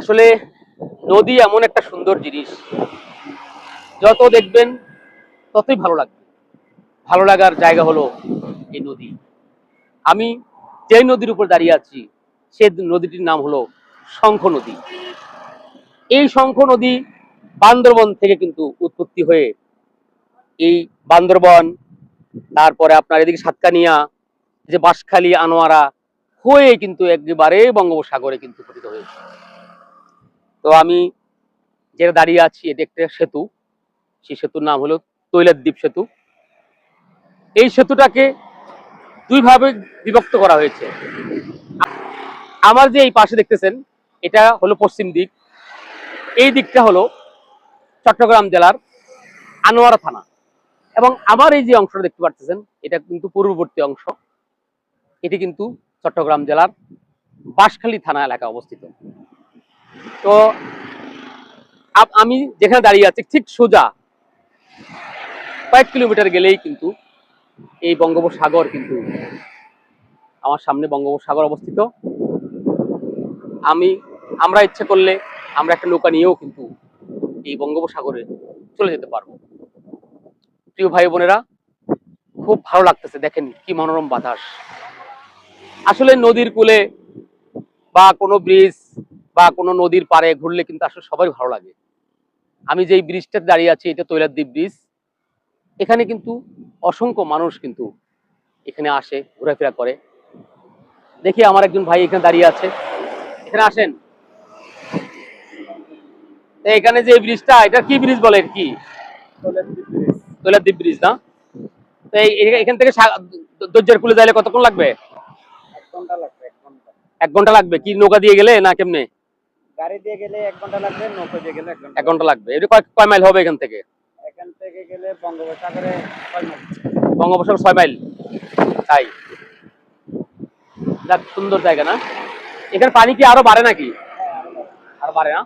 আসলে নদী এমন একটা সুন্দর জিনিস। যত দেখবেন ততই ভালো লাগবে। ভালো লাগার জায়গা হলো এই নদী। আমি যেই নদীর উপর দাঁড়িয়ে আছি, সে নদীটির নাম হলো শঙ্খ নদী। এই শঙ্খ নদী বান্দরবন থেকে কিন্তু উৎপত্তি হয়ে এই বান্দরবন, তারপরে আপনার এদিকে সাতকানিয়া যে বাঁশখালী, আনোয়ারা হয়ে কিন্তু একেবারে বঙ্গোপসাগরে কিন্তু পতিত হয়েছে। তো আমি যেটা দাঁড়িয়ে আছি এটা একটা সেতু। সেই সেতুর নাম হলো তৈলাদ্বীপ সেতু। এই সেতুটাকে দুই ভাবে বিভক্ত করা হয়েছে। আমার যে এই পাশে দেখতেছেন, এটা হলো পশ্চিম দিক। এই দিকটা হলো চট্টগ্রাম জেলার আনোয়ারা থানা। এবং আমার এই যে অংশটা দেখতে পাচ্ছেন এটা কিন্তু পূর্ববর্তী অংশ। এটি কিন্তু চট্টগ্রাম জেলার বাঁশখালী থানা এলাকায় অবস্থিত। তো আমি যেখানে দাঁড়িয়ে আছি ঠিক সোজা, কয়েক কিলোমিটার গেলেই কিন্তু এই বঙ্গোপসাগর কিন্তু আমার সামনে বঙ্গোপসাগর অবস্থিত। আমি, আমরা ইচ্ছে করলে আমরা একটা নৌকা নিয়েও কিন্তু এই বঙ্গোপসাগরে চলে যেতে পারব। প্রিয় ভাই বোনেরা, খুব ভালো লাগতেছে, দেখেন কি মনোরম বাতাস। আসলে নদীর কূলে বা কোনো ব্রিজ বা কোনো নদীর পাড়ে ঘুরলে কিন্তু আসলে সবাই ভালো লাগে। আমি যেই ব্রিজটাতে দাঁড়িয়ে আছি এটা তৈলাদ্বীপ ব্রিজ এখানে কিন্তু অসংখ্য মানুষ কিন্তু এখানে আসে ঘোরাফেরা করে। দেখি আমার একজন ভাই এখানে দাঁড়িয়ে আছে। এখানে আসেন। এখানে যে ব্রিজটা এটা কি ব্রিজ বলে? কি? তৈলাদ্বীপ ব্রিজ না? তো এখান থেকে দজ্জার কুলে যাইলে কতক্ষণ লাগবে? এক ঘণ্টা লাগবে। কি নৌকা দিয়ে গেলে না কেমনে? গাড়ি দিয়ে গেলে এক ঘণ্টা লাগবে নৌকো দিয়ে গেলে এক ঘণ্টা লাগবে। এটা কয় কয় মাইল হবে এখান থেকে? এখান থেকে গেলে বঙ্গোপসাগরে ছয় মাইল? বঙ্গোপসাগর ছয় মাইল। তাই। যাক সুন্দর জায়গা না? এখানে পানি কি আরও বাড়ে নাকি? আরও বাড়ে না?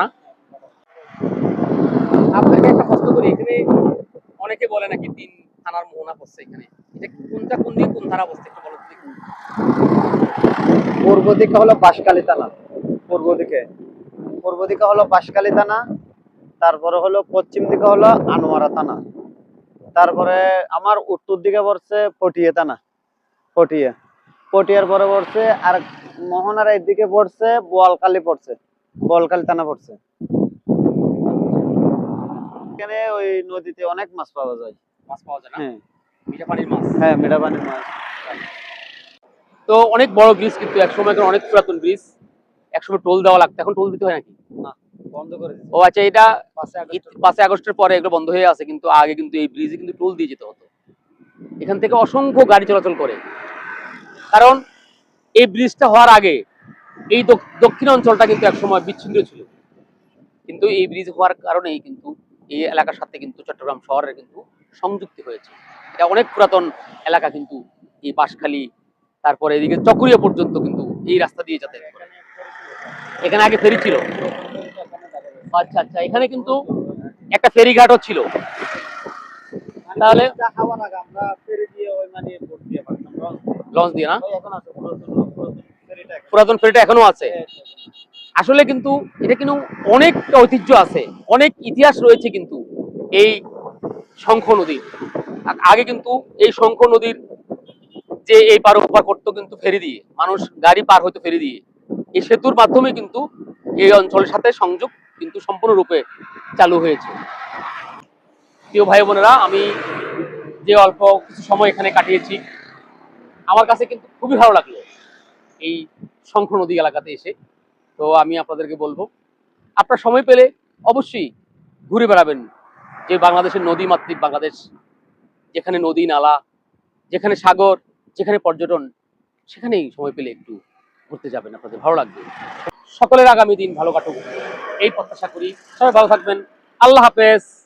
না? আপনাকে একটা প্রশ্ন করি এখানে অনেকে বলে নাকি তিন থানার মোহনা পড়ছে এখানে। এটা কোনটা কোন দিকে কোন থানা দেখি। পূর্ব দিকে হলো বাঁশখালী থানা। পূর্ব দিকে। পূর্ব দিকে হলো বাঁশখালী থানা তারপরে হলো পশ্চিম দিকে হলো আনোয়ারা থানা। তারপরে আমার উত্তর দিকে পড়ছে পটিয়া থানা পটিয়া। পটিয়ার পরে পড়ছে আর মোহনার দিকে পড়ছে বোয়ালখালী পড়ছে বোয়ালকালী থানা পড়ছে। এখানে ওই নদীতে অনেক মাছ পাওয়া যায়। মাছ পাওয়া যায় না? হ্যাঁ। মিঠা পানির মাছ? হ্যাঁ মিঠাপানির মাছ। তো অনেক বড় ব্রিজ কিন্তু একসময় এখন অনেক পুরাতন ব্রিজ একসময় টোল দেওয়া লাগতো। এখন টোল দিতে হয় নাকি? না বন্ধ করে। ও আচ্ছা এটা পাঁচে পাঁচই আগস্টের পরে এগুলো বন্ধ হয়ে আছে কিন্তু আগে কিন্তু এই ব্রিজে কিন্তু টোল দিয়ে যেতে হতো। এখান থেকে অসংখ্য গাড়ি চলাচল করে। কারণ এই ব্রিজটা হওয়ার আগে এই দক- দক্ষিণ অঞ্চলটা কিন্তু একসময় বিচ্ছিন্ন ছিল। কিন্তু এই ব্রিজ হওয়ার কারণেই কিন্তু এই এলাকার সাথে কিন্তু চট্টগ্রাম শহরের কিন্তু সংযুক্তি হয়েছে। এটা অনেক পুরাতন এলাকা কিন্তু এই বাঁশখালী তারপরে এদিকে চকরিয়া পর্যন্ত কিন্তু এই রাস্তা দিয়ে করে। এখানে আগে ফেরি ছিল। আচ্ছা আচ্ছা এখানে কিন্তু একটা ফেরিঘাটও ছিল। তাহলে লঞ্চ দিয়ে। না। পুরাতন ফেরিটা এখনও আছে। আসলে কিন্তু এটা কিন্তু অনেকটা ঐতিহ্য আছে। অনেক ইতিহাস রয়েছে কিন্তু এই শঙ্খ নদীর। আগে কিন্তু এই শঙ্খ নদীর যে এই পার ওপার করতো কিন্তু ফেরি দিয়ে। মানুষ গাড়ি পার হতো ফেরি দিয়ে। এই সেতুর মাধ্যমে কিন্তু এই অঞ্চলের সাথে সংযোগ কিন্তু সম্পূর্ণরূপে চালু হয়েছে। প্রিয় ভাই বোনেরা, আমি যে অল্প কিছু সময় এখানে কাটিয়েছি, আমার কাছে কিন্তু খুবই ভালো লাগল এই শঙ্খ নদী এলাকাতে এসে। তো আমি আপনাদেরকে বলব, আপনার সময় পেলে অবশ্যই ঘুরে বেড়াবেন যে বাংলাদেশের নদী মাতৃক বাংলাদেশ, যেখানে নদী, নালা, যেখানে সাগর যেখানে পর্যটন, সেখানেই সময় পেলে একটু ঘুরতে যাবেন, আপনাদের ভালো লাগবে। সকলের আগামী দিন ভালো কাটুক। এই প্রত্যাশা করি। সবাই ভালো থাকবেন। আল্লাহ হাফেজ।